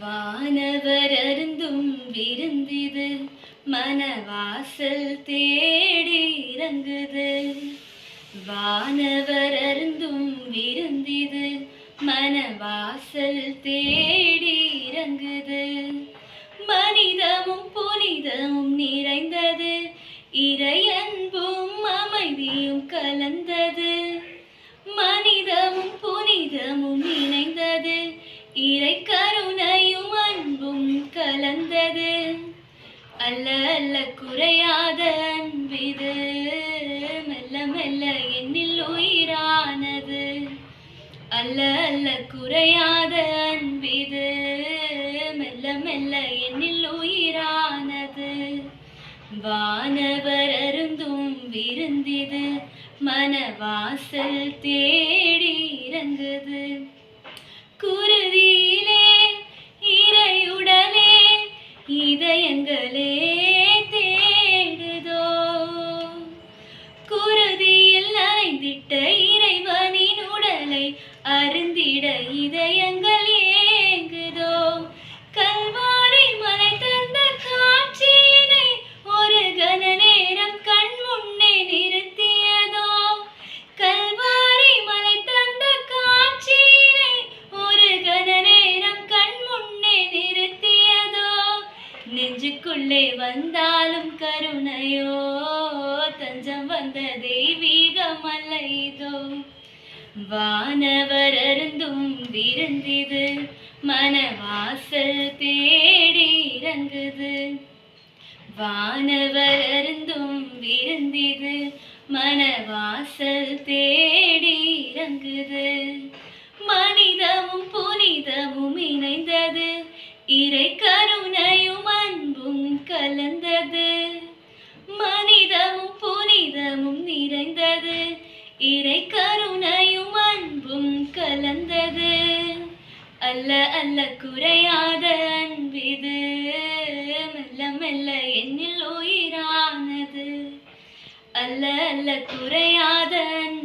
வானவர் அருந்தும் விருந்திது மனவாசல் தேடி இறங்குது. வானவர் அருந்தும் விருந்திது மனவாசல் தேடி இறங்குது. மனிதமும் புனிதமும் நிறைந்தது இறையன்பும் அமைதியும் கலந்தது. வந்தது. அல்ல அல்ல குறையாத அன்பிது. மெல்ல மெல்ல என்னில் உயிரானது. அல்ல அல்ல குறையாத அன்பிது. மெல்ல மெல்ல என்னில் உயிரானது. வானவர் அருந்தும் விருந்திது. மனவாசல் தே நெஞ்சுக்குள்ளே வந்தாலும் கருணையோ தஞ்சம் வந்த தெய்வீகம் அல்ல இதோ வானவர் அருந்தும் விருந்திது மனவாசல் தேடி இறங்குது. வானவர் அருந்தும் விருந்திது மனவாசல் தேடி இறங்குது. மனிதமும் புனிதமும் இணைந்தது இறை கருணை இறை கருணையும் அன்பும் கலந்தது. அல்ல அல்ல குறையாத அன்பிது. மெல்ல மெல்ல என்னில் உயிரானது. அல்ல அல்ல குறையாத அன்பு